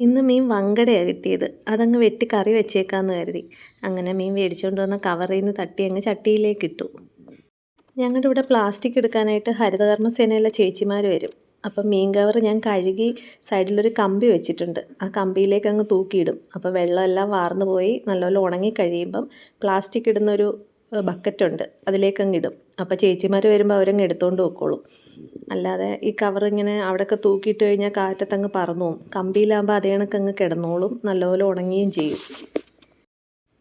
ഇന്ന് മീൻ വങ്കടയാണ് കിട്ടിയത്. അതങ്ങ് വെട്ടി കറി വെച്ചേക്കാമെന്ന് കരുതി. അങ്ങനെ മീൻ മേടിച്ചുകൊണ്ട് വന്ന കവറിൽ നിന്ന് തട്ടി അങ്ങ് ചട്ടിയിലേക്ക് ഇട്ടു. ഞങ്ങളുടെ ഇവിടെ പ്ലാസ്റ്റിക് എടുക്കാനായിട്ട് ഹരിതകർമ്മസേനയിലെ ചേച്ചിമാർ വരും. അപ്പം മീൻ കവർ ഞാൻ കഴുകി സൈഡിലൊരു കമ്പി വെച്ചിട്ടുണ്ട്. ആ കമ്പിയിലേക്ക് അങ്ങ് തൂക്കിയിടും. അപ്പോൾ വെള്ളമെല്ലാം വാർന്നു പോയി. നല്ലപോലെ ഉണങ്ങി കഴിയുമ്പം പ്ലാസ്റ്റിക് ഇടുന്നൊരു ബക്കറ്റുണ്ട്. അതിലേക്ക് അങ്ങ് ഇടും. അപ്പോൾ ചേച്ചിമാർ വരുമ്പോൾ അവരങ്ങ് എടുത്തുകൊണ്ട് പോയിക്കോളും അല്ലാതെ ഈ കവർ ഇങ്ങനെ അവിടെയൊക്കെ തൂക്കിയിട്ട് കഴിഞ്ഞാൽ കാറ്റത്തങ്ങ് പറന്നു പോകും കമ്പിയിലാകുമ്പോൾ അതേ കണക്കങ്ങ് കിടന്നോളും. നല്ലപോലെ ഉണങ്ങുകയും ചെയ്യും.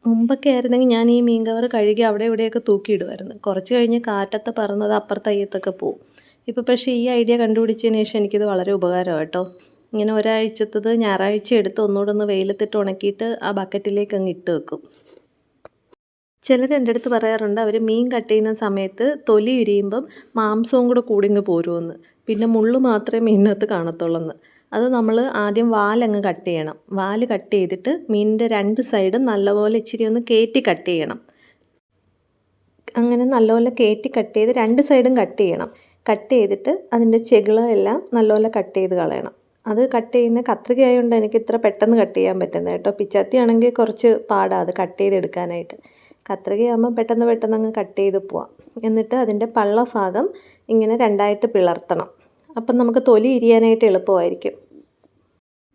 മുമ്പൊക്കെ ആയിരുന്നെങ്കിൽ ഞാൻ ഈ മീൻ കവർ കഴുകി അവിടെ ഇവിടെയൊക്കെ തൂക്കിയിടുമായിരുന്നു. കുറച്ച് കഴിഞ്ഞ് കാറ്റത്ത് പറന്നത് അപ്പുറത്തെ അയ്യത്തൊക്കെ പോവും. ഇപ്പോൾ പക്ഷേ ഈ ഐഡിയ കണ്ടുപിടിച്ചതിന് ശേഷം എനിക്കിത് വളരെ ഉപകാരമാണ് കേട്ടോ. ഇങ്ങനെ ഒരാഴ്ചത്തത് ഞായറാഴ്ച എടുത്ത് ഒന്നുകൂടെ ഒന്ന് വെയിലത്തിട്ട് ഉണക്കിയിട്ട് ആ ബക്കറ്റിലേക്ക് അങ്ങ് ഇട്ട് വെക്കും. ചിലർ എന്റെ അടുത്ത് പറയാറുണ്ട് അവർ മീൻ കട്ട് ചെയ്യുന്ന സമയത്ത് തൊലി ഉരിയുമ്പം മാംസവും കൂടെ കൂടിങ്ങ് പോരുമെന്ന് പിന്നെ മുള്ളു മാത്രമേ മീനിനകത്ത് കാണത്തുള്ളെന്ന്. അത് നമ്മൾ ആദ്യം വാലങ്ങ് കട്ട് ചെയ്യണം. വാൽ കട്ട് ചെയ്തിട്ട് മീനിന്റെ രണ്ട് സൈഡും നല്ലപോലെ ഇച്ചിരി ഒന്ന് കയറ്റി കട്ട് ചെയ്യണം. അങ്ങനെ നല്ലപോലെ കയറ്റി കട്ട് ചെയ്ത് രണ്ട് സൈഡും കട്ട് ചെയ്യണം. കട്ട് ചെയ്തിട്ട് അതിന്റെ ചെകിളെല്ലാം നല്ലപോലെ കട്ട് ചെയ്ത് കളയണം. അത് കട്ട് ചെയ്യുന്ന കത്രിക ആയതുകൊണ്ട് എനിക്ക് ഇത്ര പെട്ടെന്ന് കട്ട് ചെയ്യാൻ പറ്റുന്നത് കേട്ടോ. പിച്ചാത്തി ആണെങ്കിൽ കുറച്ച് പാടാണ് അത് കട്ട് ചെയ്തെടുക്കാനായിട്ട്. കത്രികയാകുമ്പോൾ പെട്ടെന്ന് പെട്ടെന്ന് അങ്ങ് കട്ട് ചെയ്ത് പോവാം. എന്നിട്ട് അതിന്റെ പള്ള ഭാഗം ഇങ്ങനെ രണ്ടായിട്ട് പിളർത്തണം. അപ്പം നമുക്ക് തൊലി ഇരിയാനായിട്ട് എളുപ്പമായിരിക്കും.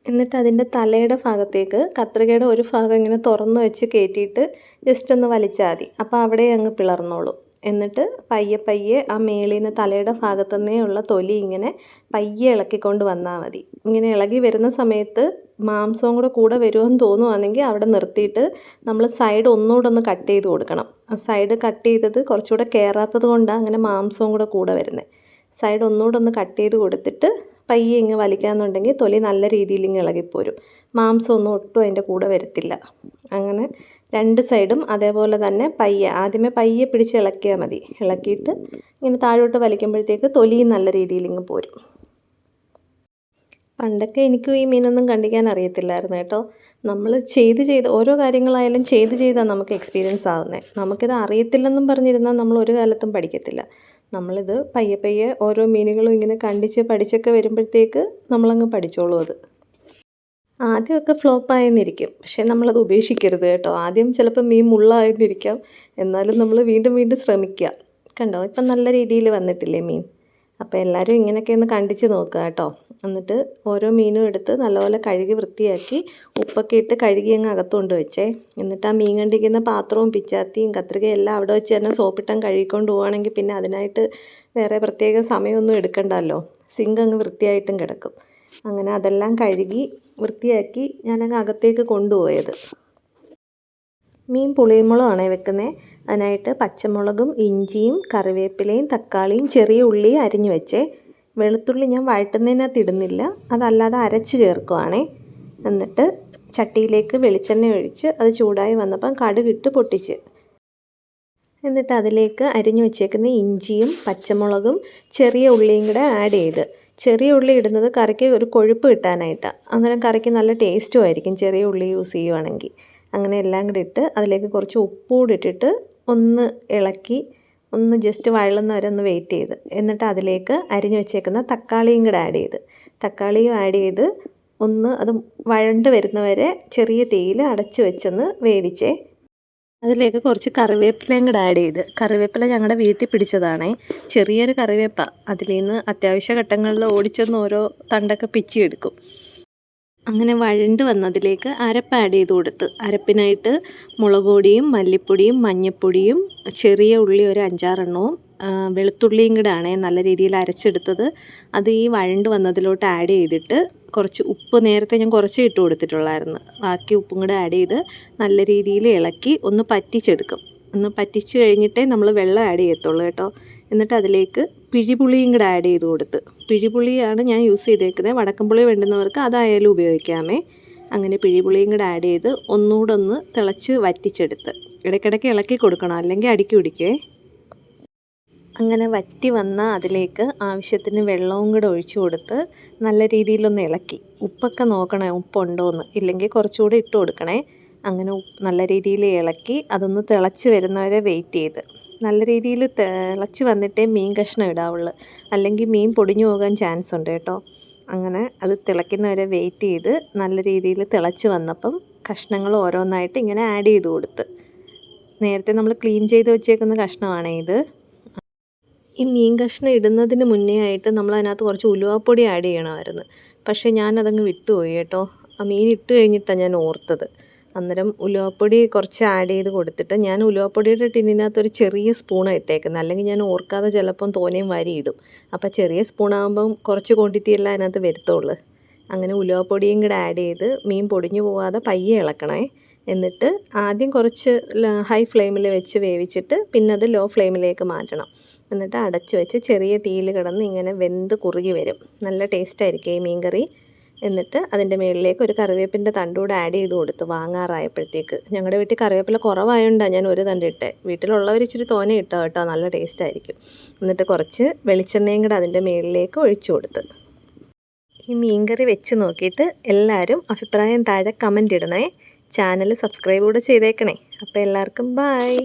എന്നിട്ട് അതിന്റെ തലയുടെ ഭാഗത്തേക്ക് കത്രികയുടെ ഒരു ഭാഗം ഇങ്ങനെ തുറന്ന് വെച്ച് കയറ്റിയിട്ട് ജസ്റ്റ് ഒന്ന് വലിച്ചാൽ മതി. അപ്പോൾ അവിടെ അങ്ങ് പിളർന്നോളൂ. എന്നിട്ട് പയ്യെ പയ്യെ ആ മേളിൽ നിന്ന് തലയുടെ ഭാഗത്തു നിന്നേ ഉള്ള തൊലി ഇങ്ങനെ പയ്യെ ഇളക്കിക്കൊണ്ട് വന്നാൽ മതി. ഇങ്ങനെ ഇളകി വരുന്ന സമയത്ത് മാംസവും കൂടെ കൂടെ വരുമെന്ന് തോന്നുവാണെങ്കിൽ അവിടെ നിർത്തിയിട്ട് നമ്മൾ സൈഡ് ഒന്നുകൂടെ ഒന്ന് കട്ട് ചെയ്ത് കൊടുക്കണം. ആ സൈഡ് കട്ട് ചെയ്തത് കുറച്ചുകൂടെ കയറാത്തത് കൊണ്ടാണ് അങ്ങനെ മാംസവും കൂടെ കൂടെ വരുന്നത്. സൈഡ് ഒന്നുകൂടെ ഒന്ന് കട്ട് ചെയ്ത് കൊടുത്തിട്ട് പയ്യെ ഇങ്ങ് വലിക്കാന്നുണ്ടെങ്കിൽ തൊലി നല്ല രീതിയിൽ ഇങ്ങ് ഇളകിപ്പോരും. മാംസമൊന്നും ഒട്ടും അതിന്റെ കൂടെ വരത്തില്ല. അങ്ങനെ രണ്ട് സൈഡും അതേപോലെ തന്നെ പയ്യെ ആദ്യമേ പയ്യെ പിടിച്ച് ഇളക്കിയാൽ മതി. ഇളക്കിയിട്ട് ഇങ്ങനെ താഴോട്ട് വലിക്കുമ്പോഴത്തേക്ക് തൊലിയും നല്ല രീതിയിൽ ഇങ്ങ് പോരും. പണ്ടൊക്കെ എനിക്കും ഈ മീനൊന്നും കണ്ടിക്കാൻ അറിയത്തില്ലായിരുന്നു കേട്ടോ. നമ്മൾ ചെയ്ത് ചെയ്ത് ഓരോ കാര്യങ്ങളായാലും ചെയ്ത് ചെയ്താണ് നമുക്ക് എക്സ്പീരിയൻസ് ആവുന്നത് നമുക്കിത് അറിയത്തില്ലെന്നും പറഞ്ഞിരുന്നാൽ നമ്മൾ ഒരു കാലത്തും പഠിക്കത്തില്ല. നമ്മളിത് പയ്യെ പയ്യെ ഓരോ മീനുകളും ഇങ്ങനെ കണ്ടിച്ച് പഠിച്ചൊക്കെ വരുമ്പോഴത്തേക്ക് നമ്മളങ്ങ് പഠിച്ചോളും അത്. ആദ്യമൊക്കെ ഫ്ലോപ്പായെന്നിരിക്കും പക്ഷേ നമ്മളത് ഉപേക്ഷിക്കരുത് കേട്ടോ. ആദ്യം ചിലപ്പോൾ മീൻ മുള്ളായെന്നിരിക്കാം. എന്നാലും നമ്മൾ വീണ്ടും വീണ്ടും ശ്രമിക്കുക കണ്ടോ? ഇപ്പം നല്ല രീതിയിൽ വന്നിട്ടില്ലേ മീൻ? അപ്പോൾ എല്ലാവരും ഇങ്ങനെയൊക്കെ ഒന്ന് കണ്ടിച്ച് നോക്കുക കേട്ടോ. എന്നിട്ട് ഓരോ മീനും എടുത്ത് നല്ലപോലെ കഴുകി വൃത്തിയാക്കി ഉപ്പൊക്കെ ഇട്ട് കഴുകി അങ്ങ് അകത്തുകൊണ്ട് വെച്ചേ. എന്നിട്ട് ആ മീൻ കണ്ടിരിക്കുന്ന പാത്രവും പിച്ചാത്തിയും കത്രികയും എല്ലാം അവിടെ വെച്ച് തന്നെ സോപ്പിട്ടം കഴുകിക്കൊണ്ട് പോവുകയാണെങ്കിൽ പിന്നെ അതിനായിട്ട് വേറെ പ്രത്യേക സമയമൊന്നും എടുക്കണ്ടല്ലോ. സിങ്ക് അങ്ങ് വൃത്തിയായിട്ടും കിടക്കും. അങ്ങനെ അതെല്ലാം കഴുകി വൃത്തിയാക്കി ഞാനങ്ങ് അകത്തേക്ക് കൊണ്ടുപോയത്. മീൻ പുളിമുളകാണേ വെക്കുന്നത് അതിനായിട്ട് പച്ചമുളകും ഇഞ്ചിയും കറിവേപ്പിലയും തക്കാളിയും ചെറിയ ഉള്ളിയും അരിഞ്ഞു വെച്ചേ. വെളുത്തുള്ളി ഞാൻ വഴറ്റുന്നതിനകത്ത് ഇടുന്നില്ല. അതല്ലാതെ അരച്ച് ചേർക്കുവാണേ. എന്നിട്ട് ചട്ടിയിലേക്ക് വെളിച്ചെണ്ണ ഒഴിച്ച് അത് ചൂടായി വന്നപ്പം കടുകിട്ട് പൊട്ടിച്ച്. എന്നിട്ട് അതിലേക്ക് അരിഞ്ഞു വെച്ചേക്കുന്ന ഇഞ്ചിയും പച്ചമുളകും ചെറിയ ഉള്ളിയും കൂടെ ആഡ് ചെയ്ത്. ചെറിയ ഉള്ളി ഇടുന്നത് കറിക്ക് ഒരു കൊഴുപ്പ് കിട്ടാനായിട്ടാണ് അന്നേരം കറിക്ക് നല്ല ടേസ്റ്റും ആയിരിക്കും ചെറിയ ഉള്ളി യൂസ് ചെയ്യുവാണെങ്കിൽ. അങ്ങനെ എല്ലാം കൂടി ഇട്ട് അതിലേക്ക് കുറച്ച് ഉപ്പുകൂടി ഇട്ടിട്ട് ഒന്ന് ഇളക്കി ഒന്ന് ജസ്റ്റ് വഴളുന്ന വരെ ഒന്ന് വെയിറ്റ് ചെയ്ത്. എന്നിട്ട് അതിലേക്ക് അരിഞ്ഞു വെച്ചേക്കുന്ന തക്കാളിയും കൂടെ ആഡ് ചെയ്ത്. തക്കാളിയും ആഡ് ചെയ്ത് ഒന്ന് അത് വഴണ്ട് വരുന്നവരെ ചെറിയ തീയിൽ അടച്ചു വെച്ചൊന്ന് വേവിച്ചേ. അതിലേക്ക് കുറച്ച് കറിവേപ്പിലയും കൂടെ ആഡ് ചെയ്ത്. കറിവേപ്പില ഞങ്ങളുടെ വീട്ടിൽ പിടിച്ചതാണേ. ചെറിയൊരു കറിവേപ്പ. അതിൽ നിന്ന് അത്യാവശ്യ ഘട്ടങ്ങളിൽ ഓടിച്ചെന്ന് ഓരോ തണ്ടൊക്കെ പിച്ചിയെടുക്കും. അങ്ങനെ വഴണ്ട് വന്നതിലേക്ക് അരപ്പ് ആഡ് ചെയ്ത് കൊടുത്ത്. അരപ്പിനായിട്ട് മുളക് പൊടിയും മല്ലിപ്പൊടിയും മഞ്ഞൾപ്പൊടിയും ചെറിയ ഉള്ളി ഒരു അഞ്ചാറെണ്ണവും വെളുത്തുള്ളിയും കൂടെ നല്ല രീതിയിൽ അരച്ചെടുത്തത്. അത് ഈ വഴണ്ട് വന്നതിലോട്ട് ആഡ് ചെയ്തിട്ട് കുറച്ച് ഉപ്പ് നേരത്തെ ഞാൻ കുറച്ച് ഇട്ട് കൊടുത്തിട്ടുള്ളായിരുന്നു. ബാക്കി ഉപ്പും കൂടെ ആഡ് ചെയ്ത് നല്ല രീതിയിൽ ഇളക്കി ഒന്ന് പറ്റിച്ചെടുക്കും. ഒന്ന് പറ്റിച്ച് കഴിഞ്ഞിട്ടേ നമ്മൾ വെള്ളം ആഡ് ചെയ്യത്തുള്ളൂ കേട്ടോ. എന്നിട്ട് അതിലേക്ക് പിഴിപുളിയും കൂടെ ആഡ് ചെയ്ത് കൊടുത്ത്. പിഴിപുളിയാണ് ഞാൻ യൂസ് ചെയ്തേക്കുന്നത് വടക്കൻപുളി വേണ്ടുന്നവർക്ക് അതായാലും ഉപയോഗിക്കാമേ. അങ്ങനെ പിഴിപുളിയും കൂടെ ആഡ് ചെയ്ത് ഒന്നുകൂടെ ഒന്ന് തിളച്ച് വറ്റിച്ചെടുത്ത്. ഇടയ്ക്കിടയ്ക്ക് ഇളക്കി കൊടുക്കണം അല്ലെങ്കിൽ അടുക്കി പിടിക്കേ. അങ്ങനെ വറ്റി വന്ന അതിലേക്ക് ആവശ്യത്തിന് വെള്ളവും കൂടെ ഒഴിച്ചു കൊടുത്ത് നല്ല രീതിയിലൊന്ന് ഇളക്കി. ഉപ്പൊക്കെ നോക്കണേ ഉപ്പുണ്ടോ എന്ന് ഇല്ലെങ്കിൽ കുറച്ചുകൂടി ഇട്ട് കൊടുക്കണേ. അങ്ങനെ നല്ല രീതിയിൽ ഇളക്കി അതൊന്ന് തിളച്ച് വരുന്നവരെ വെയിറ്റ് ചെയ്ത്. നല്ല രീതിയിൽ തിളച്ച് വന്നിട്ടേ മീൻ കഷ്ണം ഇടാവുള്ളൂ. അല്ലെങ്കിൽ മീൻ പൊടിഞ്ഞു പോകാൻ ചാൻസ് ഉണ്ട് കേട്ടോ. അങ്ങനെ അത് തിളയ്ക്കുന്നവരെ വെയിറ്റ് ചെയ്ത് നല്ല രീതിയിൽ തിളച്ച് വന്നപ്പം കഷ്ണങ്ങൾ ഓരോന്നായിട്ട് ഇങ്ങനെ ആഡ് ചെയ്ത് കൊടുത്ത്. നേരത്തെ നമ്മൾ ക്ലീൻ ചെയ്ത് വെച്ചേക്കുന്ന കഷ്ണമാണ് ഇത്. ഈ മീൻ കഷ്ണം ഇടുന്നതിന് മുന്നേ ആയിട്ട് നമ്മൾ അതിനകത്ത് കുറച്ച് ഉലുവാപ്പൊടി ആഡ് ചെയ്യണമായിരുന്നു. പക്ഷേ ഞാനതങ്ങ് വിട്ടുപോയി കേട്ടോ. ആ മീൻ ഇട്ട് കഴിഞ്ഞിട്ടാണ് ഞാൻ ഓർത്തത്. അന്നേരം ഉലുവപ്പൊടി കുറച്ച് ആഡ് ചെയ്ത് കൊടുത്തിട്ട് ഞാൻ ഉലുവപ്പൊടിയുടെ ടിന്നിനകത്ത് ഒരു ചെറിയ സ്പൂണാണ് ഇട്ടേക്കുന്നത് അല്ലെങ്കിൽ ഞാൻ ഓർക്കാതെ ചിലപ്പം തോനെയും വരിയിടും. അപ്പോൾ ചെറിയ സ്പൂണാകുമ്പം കുറച്ച് ക്വാണ്ടിറ്റി എല്ലാം അതിനകത്ത് വരുത്തുള്ളൂ. അങ്ങനെ ഉലുവപ്പൊടിയും കൂടെ ആഡ് ചെയ്ത് മീൻ പൊടിഞ്ഞു പോവാതെ പയ്യെ ഇളക്കണേ. എന്നിട്ട് ആദ്യം കുറച്ച് ഹൈ ഫ്ലെയിമിൽ വെച്ച് വേവിച്ചിട്ട് പിന്നെ അത് ലോ ഫ്ലെയിമിലേക്ക് മാറ്റണം. എന്നിട്ട് അടച്ച് വെച്ച് ചെറിയ തീയിൽ കിടന്ന് ഇങ്ങനെ വെന്ത് കുറുകി വരും. നല്ല ടേസ്റ്റായിരിക്കും ഈ മീൻ കറി എന്നിട്ട് അതിന്റെ മുകളിലേക്ക് ഒരു കറിവേപ്പിന്റെ തണ്ടൂടെ ആഡ് ചെയ്ത് കൊടുത്ത് വാങ്ങാറായപ്പോഴത്തേക്ക്. ഞങ്ങളുടെ വീട്ടിൽ കറിവേപ്പില കുറവായതുകൊണ്ടാണ് ഞാൻ ഒരു തണ്ട് ഇട്ടേ. വീട്ടിലുള്ളവർ ഇച്ചിരി തോനെ ഇട്ടോ കേട്ടോ നല്ല ടേസ്റ്റ് ആയിരിക്കും. എന്നിട്ട് കുറച്ച് വെളിച്ചെണ്ണയും കൂടെ അതിന്റെ മുകളിലേക്ക് ഒഴിച്ചു കൊടുത്ത്. ഈ മീൻകറി വെച്ച് നോക്കിയിട്ട് എല്ലാവരും അഭിപ്രായം താഴെ കമന്റ് ഇടണേ. ചാനൽ സബ്സ്ക്രൈബ് കൂടെ ചെയ്തേക്കണേ. അപ്പോൾ എല്ലാവർക്കും ബായ്